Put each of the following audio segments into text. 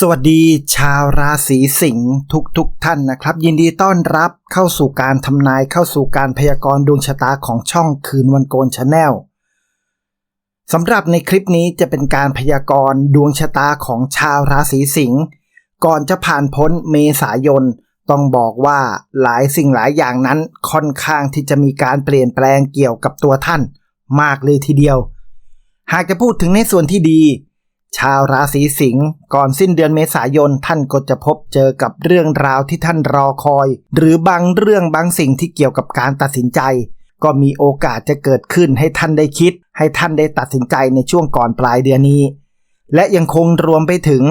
สวัสดีชาวราศีสิงห์ทุกทุกท่านนะครับ ยินดีต้อนรับเข้าสู่การทำนายเข้าสู่การพยากรณ์ดวงชะตาของช่องคืนวันโกนชาแนลสำหรับในคลิปนี้จะเป็นการพยากรณ์ดวงชะตาของชาวราศีสิงห์ก่อนจะผ่านพ้นเมษายน ต้องบอกว่าหลายสิ่งหลายอย่างนั้นค่อนข้างที่จะมีการเปลี่ยนแปลงเกี่ยวกับตัวท่าน มากเลยทีเดียว หากจะพูดถึงในส่วนที่ดี ชาวราศีสิงห์ก่อนสิ้นเดือนเมษายนท่านก็จะพบเจอกับเรื่องราวที่ท่านรอคอย หรือบางเรื่องบางสิ่งที่เกี่ยวกับการตัดสินใจ ก็มีโอกาสจะเกิดขึ้นให้ท่านได้คิด ให้ท่านได้ตัดสินใจในช่วงก่อนปลายเดือนนี้ และยังคงรวมไปถึง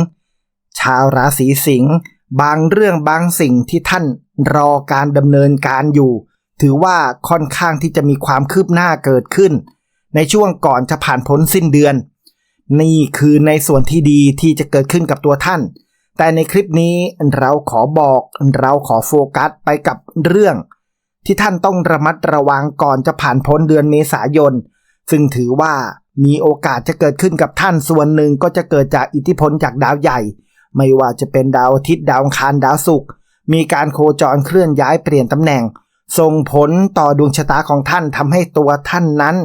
ชาวราศีสิงห์บางเรื่องบางสิ่งที่ท่านรอการดำเนินการอยู่ ถือว่าค่อนข้างที่จะมีความคืบหน้าเกิดขึ้น ในช่วงก่อนจะผ่านพ้นสิ้นเดือน นี่คือในส่วนที่ดีที่จะเกิดขึ้นกับตัวท่าน แต่ในคลิปนี้เราขอบอกเราขอโฟกัสไปกับเรื่อง ที่ท่านต้องระมัดระวังก่อนจะผ่านพ้นเดือนเมษายน ซึ่งถือว่ามีโอกาสจะเกิดขึ้นกับท่านส่วนหนึ่งก็จะเกิดจากอิทธิพลจากดาวใหญ่ ไม่ว่าจะเป็นดาวอาทิตย์ดาวคารดาวศุกร์มีการโคจรเคลื่อนย้ายเปลี่ยนตำแหน่ง ส่งผลต่อดวงชะตาของท่านทำให้ตัวท่านนั้น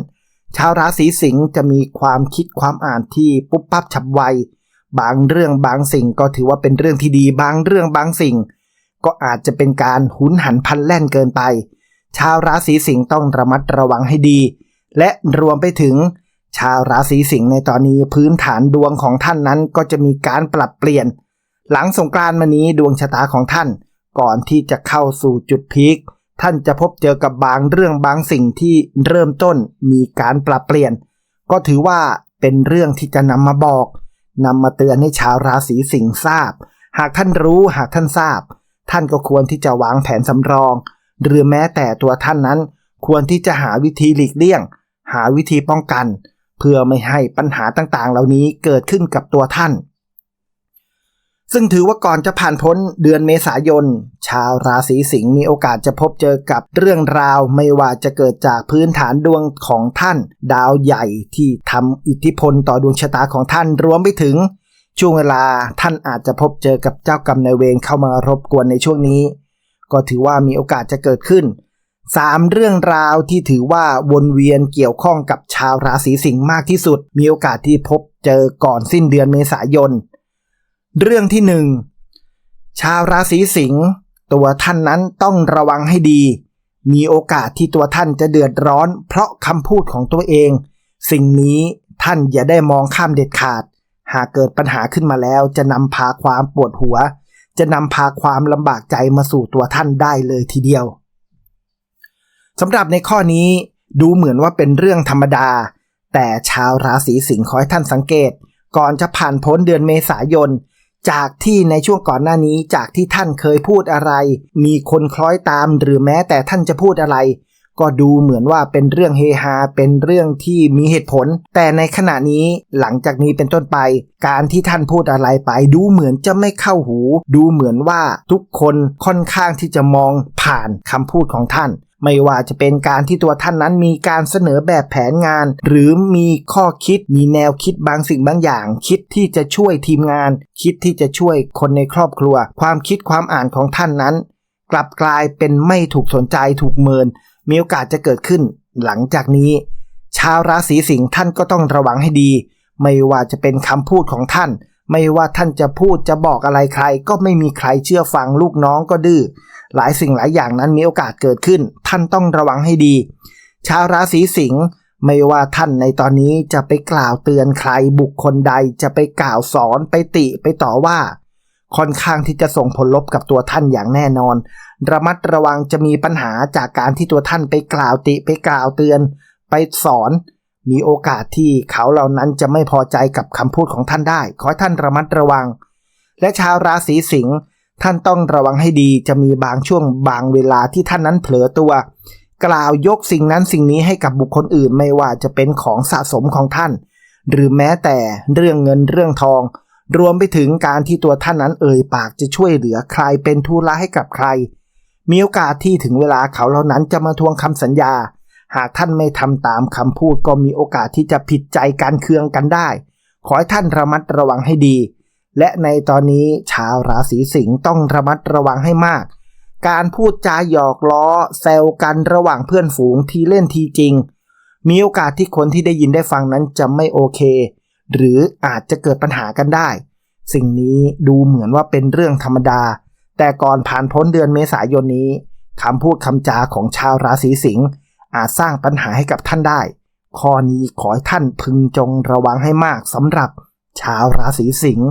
ชาวราศีสิงห์จะมีความคิดความอ่านที่ปุ๊บปั๊บฉับไว บางเรื่องบางสิ่งก็ถือว่าเป็นเรื่องที่ดี บางเรื่องบางสิ่ง ก็อาจจะเป็นการหุนหันพันแล่นเกินไป ชาวราศีสิงห์ต้องระมัดระวังให้ดี และรวมไปถึง ชาวราศีสิงห์ในตอนนี้พื้นฐานดวงของท่านนั้นก็จะมีการปรับเปลี่ยน หลังสงกรานต์มานี้ดวงชะตาของท่าน ก่อนที่จะเข้าสู่จุดพีค ท่านจะพบเจอกับบางเรื่องบางสิ่งที่เริ่มต้นมีการปรับเปลี่ยน ก็ถือว่าเป็นเรื่องที่จะนำมาบอกนำมาเตือนให้ชาวราศีสิงห์ทราบ หากท่านรู้หากท่านทราบ ท่านก็ควรที่จะวางแผนสำรอง หรือแม้แต่ตัวท่านนั้น ควรที่จะหาวิธีหลีกเลี่ยง หาวิธีป้องกัน เพื่อไม่ให้ปัญหาต่างๆ เหล่านี้เกิดขึ้นกับตัวท่าน ซึ่งถือว่าก่อนจะผ่านพ้นเดือนเมษายน ชาวราศีสิงห์มีโอกาสจะพบเจอกับเรื่องราวไม่ว่าจะเกิดจากพื้นฐานดวงของท่าน ดาวใหญ่ที่ทำอิทธิพลต่อดวงชะตาของท่านรวมไปถึง ช่วงเวลาท่านอาจจะพบเจอกับเจ้ากรรมนายเวรเข้ามารบกวนในช่วงนี้ ก็ถือว่ามีโอกาสจะเกิดขึ้นสามเรื่องราวที่ถือว่าวนเวียนเกี่ยวข้องกับชาวราศีสิงห์มากที่สุด มีโอกาสที่พบเจอก่อนสิ้นเดือนเมษายน เรื่องที่หนึ่งชาวราศีสิงห์ตัวท่านนั้นต้องระวังให้ดี มีโอกาสที่ตัวท่านจะเดือดร้อน เพราะคำพูดของตัวเอง สิ่งนี้ท่านอย่าได้มองข้ามเด็ดขาด หากเกิดปัญหาขึ้นมาแล้วจะนำพาความปวดหัว จะนำพาความลำบากใจมาสู่ตัวท่านได้เลยทีเดียวสำหรับในข้อนี้ดูเหมือนว่าเป็นเรื่องธรรมดา แต่ชาวราศีสิงห์ขอให้ท่านสังเกต ก่อนจะผ่านพ้นเดือนเมษายน จากที่ในช่วงก่อนหน้านี้จากที่ท่านเคยพูดอะไร มีคนคล้อยตามหรือแม้แต่ท่านจะพูดอะไร ก็ดูเหมือนว่าเป็นเรื่องเฮฮาเป็นเรื่องที่มีเหตุผล แต่ในขณะนี้หลังจากนี้เป็นต้นไป การที่ท่านพูดอะไรไปดูเหมือนจะไม่เข้าหู ดูเหมือนว่าทุกคนค่อนข้างที่จะมองผ่านคำพูดของท่าน ไม่ว่าจะเป็นการที่ตัวท่านนั้นมีการเสนอแบบแผนงาน หรือมีข้อคิดมีแนวคิดบางสิ่งบางอย่าง คิดที่จะช่วยทีมงาน คิดที่จะช่วยคนในครอบครัว ความคิดความอ่านของท่านนั้น กลับกลายเป็นไม่ถูกสนใจถูกเมิน มีโอกาสจะเกิดขึ้น หลังจากนี้ ชาวราศีสิงห์ท่านก็ต้องระวังให้ดี ไม่ว่าจะเป็นคำพูดของท่าน ไม่ว่าท่านจะพูดจะบอกอะไรใคร ก็ไม่มีใครเชื่อฟังลูกน้องก็ดื้อ หลายสิ่งหลายอย่างนั้นมีโอกาสเกิดขึ้น ท่านต้องระวังให้ดี ชาวราศีสิงห์ไม่ว่าท่านในตอนนี้จะไปกล่าวเตือนใครบุคคลใดจะไปกล่าวสอนไปติไปต่อว่า ค่อนข้างที่จะส่งผลลบกับตัวท่านอย่างแน่นอน ระมัดระวังจะมีปัญหาจากการที่ตัวท่านไปกล่าวติไปกล่าวเตือน ไปสอน มีโอกาสที่เขาเหล่านั้นจะไม่พอใจกับคำพูดของท่านได้ ขอให้ท่านระมัดระวัง และชาวราศีสิงห์ท่านต้องระวังให้ดีจะมีบางช่วงบางเวลาที่ท่านนั้นเผลอตัว กล่าวยกสิ่งนั้นสิ่งนี้ให้กับบุคคลอื่นไม่ว่าจะเป็นของสะสมของท่าน หรือแม้แต่เรื่องเงินเรื่องทอง รวมไปถึงการที่ตัวท่านนั้นเอ่ยปากจะช่วยเหลือใครเป็นทุระให้กับใคร มีโอกาสที่ถึงเวลาเขาเหล่านั้นจะมาทวงคำสัญญา หากท่านไม่ทำตามคำพูดก็มีโอกาสที่จะผิดใจการเคืองกันได้ ขอให้ท่านระมัดระวังให้ดี และในตอนนี้ชาวราศีสิงห์ต้องระมัดระวังให้มาก การพูดจาหยอกล้อแซวกันระหว่างเพื่อนฝูงทีเล่นทีจริง มีโอกาสที่คนที่ได้ยินได้ฟังนั้นจะไม่โอเค หรืออาจจะเกิดปัญหากันได้ สิ่งนี้ดูเหมือนว่าเป็นเรื่องธรรมดา แต่ก่อนผ่านพ้นเดือนเมษายนนี้คำพูดคำจาของชาวราศีสิงห์ อาจสร้างปัญหาให้กับท่านได้ ข้อนี้ขอให้ท่านพึงจงระวังให้มากสำหรับชาวราศีสิงห์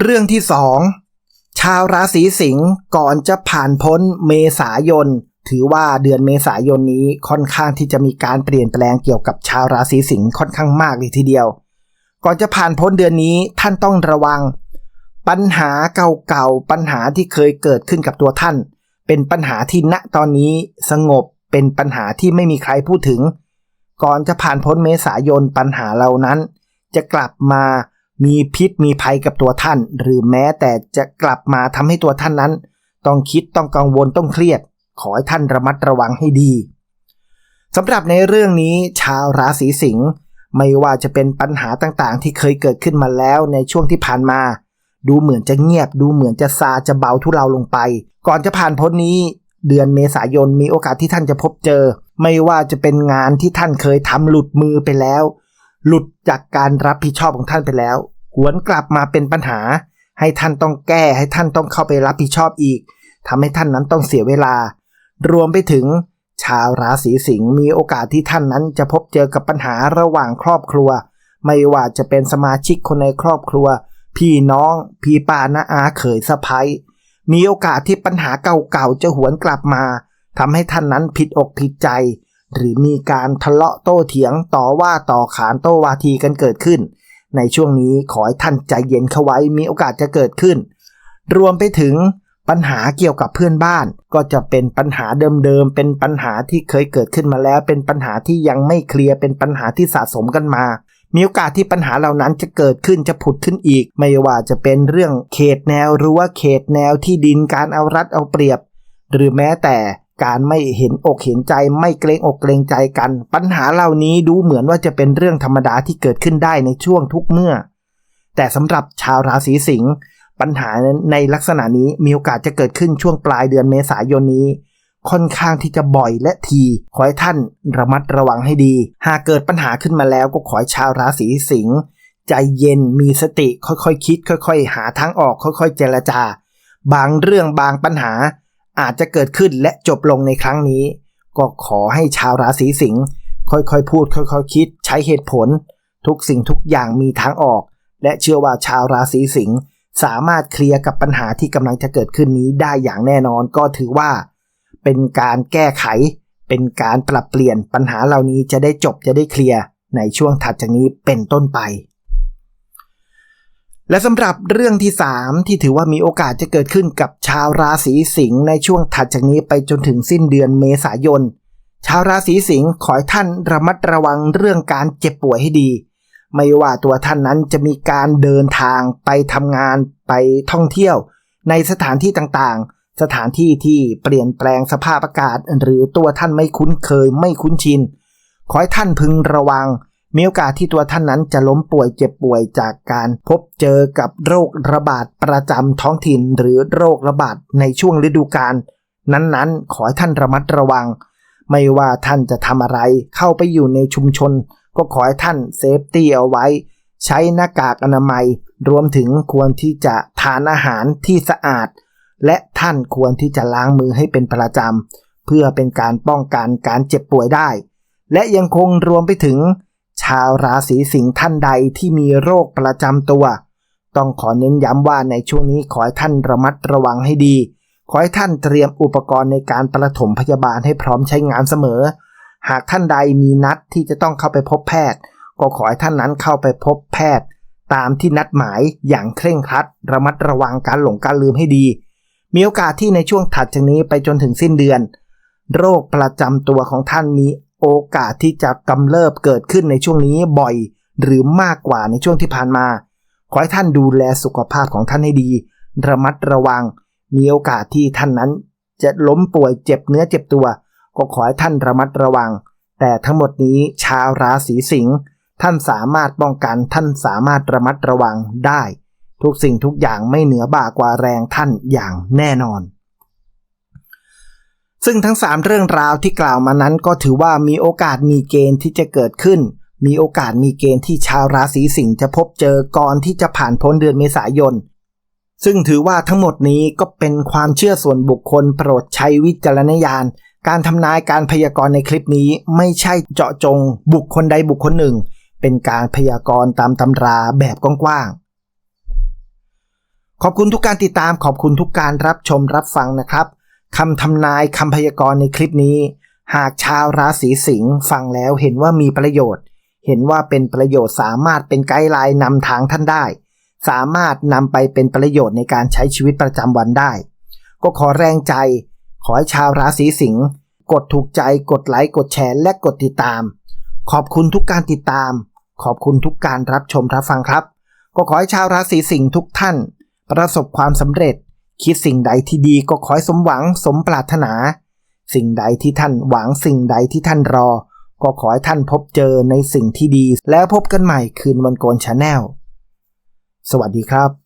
เรื่องที่สองชาวราศีสิงห์ก่อนจะผ่านพ้นเมษายน ถือว่าเดือนเมษายนนี้ค่อนข้างที่จะมีการเปลี่ยนแปลงเกี่ยวกับชาวราศีสิงห์ค่อนข้างมากเลยทีเดียว ก่อนจะผ่านพ้นเดือนนี้ท่านต้องระวัง ปัญหาเก่าๆปัญหาที่เคยเกิดขึ้นกับตัวท่าน เป็นปัญหาที่ณตอนนี้สงบเป็นปัญหาที่ไม่มีใครพูดถึง ก่อนจะผ่านพ้นเมษายนปัญหาเหล่านั้น จะกลับมามีพิษมีภัยกับตัวท่าน หรือแม้แต่จะกลับมาทำให้ตัวท่านนั้น ต้องคิดต้องกังวลต้องเครียด ขอให้ท่านระมัดระวังให้ดีสำหรับในเรื่องนี้ชาวราศีสิงห์ไม่ว่าจะเป็นปัญหาต่างๆ ที่เคยเกิดขึ้นมาแล้วในช่วงที่ผ่านมา ดูเหมือนจะเงียบ ดูเหมือนจะซาจะเบาทุเลาลงไป ก่อนจะผ่านพ้นนี้ เดือนเมษายนมีโอกาสที่ท่านจะพบเจอ ไม่ว่าจะเป็นงานที่ท่านเคยทำหลุดมือไปแล้ว หลุดจากการรับผิดชอบของท่านไปแล้ว หวนกลับมาเป็นปัญหา ให้ท่านต้องแก้ให้ท่านต้องเข้าไปรับผิดชอบอีกทำให้ท่านนั้นต้องเสียเวลา รวมไปถึง ชาวราศีสิงห์มีโอกาสที่ท่านนั้นจะพบเจอกับปัญหาระหว่างครอบครัว ไม่ว่าจะเป็นสมาชิกคนในครอบครัว พี่น้อง พี่ป้าน้าอาเขยสะพ้ยมีโอกาสที่ปัญหาเก่าๆจะหวนกลับมาทำให้ท่านนั้นผิดอกผิดใจ หรือมีการทะเลาะโต้เถียงต่อว่าต่อขานโต้วาทีกันเกิดขึ้น ในช่วงนี้ขอให้ท่านใจเย็นเข้าไว้มีโอกาสจะเกิดขึ้น รวมไปถึงปัญหาเกี่ยวกับเพื่อนบ้าน ก็จะเป็นปัญหาเดิมๆ เป็นปัญหาที่เคยเกิดขึ้นมาแล้ว เป็นปัญหาที่ยังไม่เคลียร์ เป็นปัญหาที่สะสมกันมา มีโอกาสที่ปัญหาเหล่านั้นจะเกิดขึ้นจะผุดขึ้นอีก ไม่ว่าจะเป็นเรื่องเขตแนวหรือว่าเขตแนวที่ดินการเอารัดเอาเปรียบ หรือแม้แต่การไม่เห็นอกเห็นใจไม่เกรงอกเกรงใจกัน ปัญหาเหล่านี้ดูเหมือนว่าจะเป็นเรื่องธรรมดาที่เกิดขึ้นได้ในช่วงทุกเมื่อ แต่สำหรับชาวราศีสิงห์ปัญหาในลักษณะนี้มีโอกาสจะเกิดขึ้นช่วงปลายเดือนเมษายนนี้ ค่อนข้างที่จะบ่อยและที ขอให้ท่านระมัดระวังให้ดี หากเกิดปัญหาขึ้นมาแล้วก็ขอให้ชาวราศีสิงห์ใจเย็นมีสติค่อยๆคคิด ค่อย ๆ หาทางออกค่อย ๆ เจรจา บางเรื่องบางปัญหา อาจจะเกิดขึ้นและจบลงในครั้งนี้ ก็ขอให้ชาวราศีสิงห์ค่อยๆพูด ค่อยๆคิด ใช้เหตุผล ทุกสิ่งทุกอย่างมีทางออก และเชื่อว่าชาวราศีสิงห์สามารถเคลียร์กับปัญหาที่กำลังจะเกิดขึ้นนี้ได้อย่างแน่นอนก็ถือว่า เป็นการแก้ไข เป็นการปรับเปลี่ยนปัญหาเหล่านี้จะได้จบจะได้เคลียร์ในช่วงถัดจากนี้เป็นต้นไป และสำหรับเรื่องที่ 3 ที่ถือว่ามีโอกาสจะเกิดขึ้นกับชาวราศีสิงห์ในช่วงถัดจากนี้ไปจนถึงสิ้นเดือนเมษายน ชาวราศีสิงห์ขอให้ท่านระมัดระวังเรื่องการเจ็บป่วยให้ดี ไม่ว่าตัวท่านนั้นจะมีการเดินทางไปทำงานไปท่องเที่ยว ในสถานที่ต่างๆ สถานที่ที่เปลี่ยนแปลงสภาพอากาศ หรือตัวท่านไม่คุ้นเคยไม่คุ้นชิน ขอให้ท่านพึงระวัง มีโอกาสที่ตัวท่านนั้นจะล้มป่วยเจ็บป่วยจากการพบเจอกับโรคระบาดประจำท้องถิ่น หรือโรคระบาดในช่วงฤดูกาลนั้นๆ ขอให้ท่านระมัดระวัง ไม่ว่าท่านจะทำอะไรเข้าไปอยู่ในชุมชน ก็ขอให้ท่านเซฟตี้เอาไว้ ใช้หน้ากากอนามัย รวมถึงควรที่จะทานอาหารที่สะอาด และท่านควรที่จะล้างมือให้เป็นประจำเพื่อเป็นการป้องกันการเจ็บป่วยได้ และยังคงรวมไปถึง ชาวราศีสิงห์ท่านใดที่มีโรคประจำตัว ต้องขอเน้นย้ำว่าในช่วงนี้ขอให้ท่านระมัดระวังให้ดี ขอให้ท่านเตรียมอุปกรณ์ในการประถมพยาบาลให้พร้อมใช้งานเสมอ หากท่านใดมีนัดที่จะต้องเข้าไปพบแพทย์ ก็ขอให้ท่านนั้นเข้าไปพบแพทย์ ตามที่นัดหมายอย่างเคร่งครัด ระมัดระวังการหลงการลืมให้ดี มีโอกาสที่ในช่วงถัดจากนี้ไปจนถึงสิ้นเดือน โรคประจำตัวของท่านมีโอกาสที่จะกำเริบเกิดขึ้นในช่วงนี้บ่อย หรือมากกว่าในช่วงที่ผ่านมา ขอให้ท่านดูแลสุขภาพของท่านให้ดี ระมัดระวัง มีโอกาสที่ท่านนั้น จะล้มป่วยเจ็บเนื้อเจ็บตัว ก็ขอให้ท่านระมัดระวัง แต่ทั้งหมดนี้ชาวราศีสิงห์ท่านสามารถป้องกันท่านสามารถระมัดระวังได้ ทุกสิ่งทุกอย่างไม่เหนือบ่ากว่าแรงท่านอย่างแน่นอน ซึ่งทั้ง 3 เรื่องราวที่กล่าวมานั้นก็ถือว่ามีโอกาสมีเกณฑ์ที่จะเกิดขึ้น มีโอกาสมีเกณฑ์ที่ชาวราศีสิงห์จะพบเจอก่อนที่จะผ่านพ้นเดือนเมษายน ซึ่งถือว่าทั้งหมดนี้ก็เป็นความเชื่อส่วนบุคคลโปรดใช้วิจารณญาณ การทำนายการพยากรณ์ในคลิปนี้ไม่ใช่เจาะจงบุคคลใดบุคคลหนึ่ง เป็นการพยากรณ์ตามตำราแบบกว้างๆ ขอบคุณทุกการติดตามขอบคุณทุกการรับชมรับฟังนะครับคำทำนายคำพยากรณ์ในคลิปนี้ หากชาวราศีสิงห์ฟังแล้วเห็นว่ามีประโยชน์ เห็นว่าเป็นประโยชน์สามารถเป็นไกด์ไลน์นำทางท่านได้ สามารถนำไปเป็นประโยชน์ในการใช้ชีวิตประจำวันได้ ก็ขอแรงใจ ขอให้ชาวราศีสิงห์กดถูกใจกดไลค์กดแชร์และกดติดตาม ขอบคุณทุกการติดตาม ขอบคุณทุกการรับชมรับฟังครับ ก็ขอให้ชาวราศีสิงห์ทุกท่าน ประสบความสำเร็จ คิดสิ่งใดที่ดีก็ขอให้สมหวังสมปรารถนา สิ่งใดที่ท่านหวังสิ่งใดที่ท่านรอ ก็ขอให้ท่านพบเจอในสิ่งที่ดี แล้วพบกันใหม่คืนวันโกนชาแนลสวัสดีครับ